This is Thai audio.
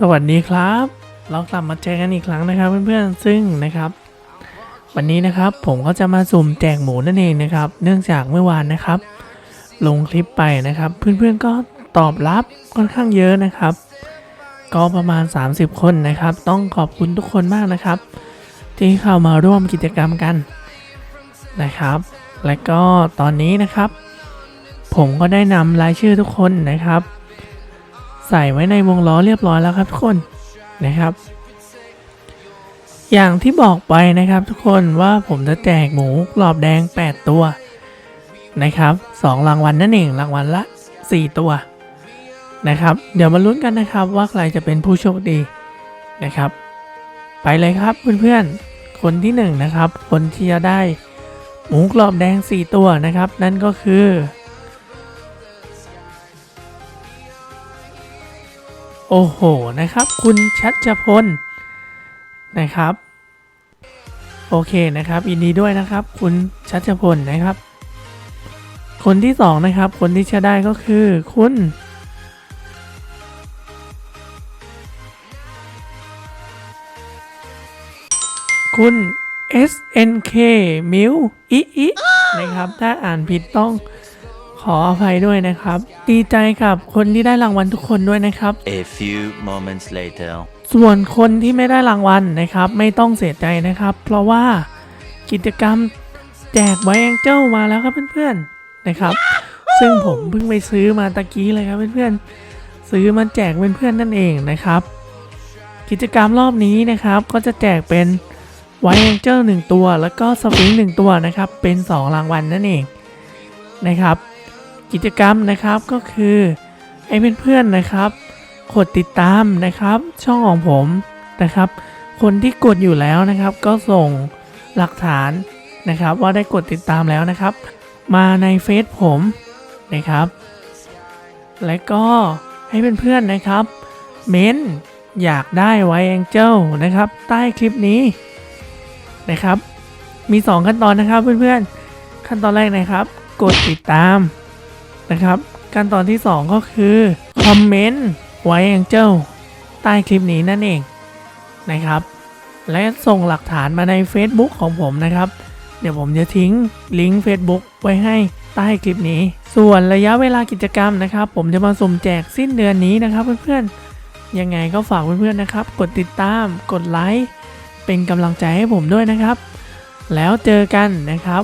สวัสดีครับ เรากลับมาเจอกันอีกครั้งนะครับเพื่อนๆซึ่งนะครับ วันนี้นะครับผมก็จะมาสุ่มแจกหมูนั่นเองนะครับ เนื่องจากเมื่อวานนะครับ ลงคลิปไปนะครับ เพื่อนๆก็ตอบรับค่อนข้างเยอะนะครับ ก็ประมาณ 30 คนนะครับ ต้องขอบคุณทุกคนมากนะครับ ที่เข้ามาร่วมกิจกรรมกันนะครับ และก็ตอนนี้นะครับ ผมก็ได้นำรายชื่อทุกคนนะครับ ใส่ไว้ในวงล้อเรียบร้อยแล้วครับทุกคนนะครับ อย่างที่บอกไปนะครับทุกคนว่าผมจะแจกหมูกรอบแดง 8 ตัวนะครับ2รางวัลนั่นเองรางวัลละ 4 ตัวนะครับ เดี๋ยวมาลุ้นกันนะครับว่าใครจะเป็นผู้โชคดีนะครับ ไปเลยครับเพื่อนๆ คนที่ 1นงนะครับ คนที่จะได้หมูกรอบแดง 4 ตัวนะครับ นั่นก็คือ โอ้โหนะครับ คุณชัชพลนะครับ โอเคนะครับยินดีด้วยนะครับ คุณชัชพลนะครับ คนที่สองนะครับ คนที่จะได้ก็คือ คุณคุณ SNK มิวอิอินะครับ ถ้าอ่านผิดต้อง ออภัยด้วยนะครับ ดีใจกับคนที่ได้รางวัลทุกคนด้วยนะครับ A few moments later. ส่วนคนที่ไม่ได้รางวัลนะครับ ไม่ต้องเสียใจนะครับ เพราะว่ากิจกรรมแจกไวแองเจิลมาแล้วครับเพื่อนๆนะครับ ซึ่งผมเพิ่งไปซื้อมาตะกี้เลยครับเพื่อนๆซื้อมาแจกเพื่อนๆนั่นเองนะครับ กิจกรรมรอบนี้นะครับ ก็จะแจกเป็นไวแองเจิลหนึ่งตัว แล้วก็สฟิงค์หนึ่งตัวนะครับ เป็น 2 รางวัลนั่นเองนะครับ กิจกรรมนะครับก็คือให้เพื่อนๆนะครับ กดติดตามนะครับ ช่องของผมนะครับ คนที่กดอยู่แล้วนะครับ ก็ส่งหลักฐานนะครับ ว่าได้กดติดตามแล้วนะครับ มาในเฟซผมนะครับ และก็ให้เพื่อนๆนะครับ เม้นอยากได้ไวแองเจิลนะครับ ใต้คลิปนี้นะครับ มี 2 ขั้นตอนนะครับเพื่อนๆ ขั้นตอนแรกนะครับ กดติดตาม นะครับขั้นตอนที่ 2 ก็คือคอมเมนต์ไว้แองเจิลใต้คลิปนี้นั่นเองนะครับ และส่งหลักฐานมาใน Facebook ของผมนะครับ เดี๋ยวผมจะทิ้งลิงก์ Facebook ไว้ให้ใต้คลิปนี้ ส่วนระยะเวลากิจกรรมนะครับ ผมจะมาสุ่มแจกสิ้นเดือนนี้นะครับเพื่อนๆ ยังไงก็ฝากเพื่อนๆนะครับ กดติดตาม กดไลค์ เป็นกำลังใจให้ผมด้วยนะครับ แล้วเจอกันนะครับ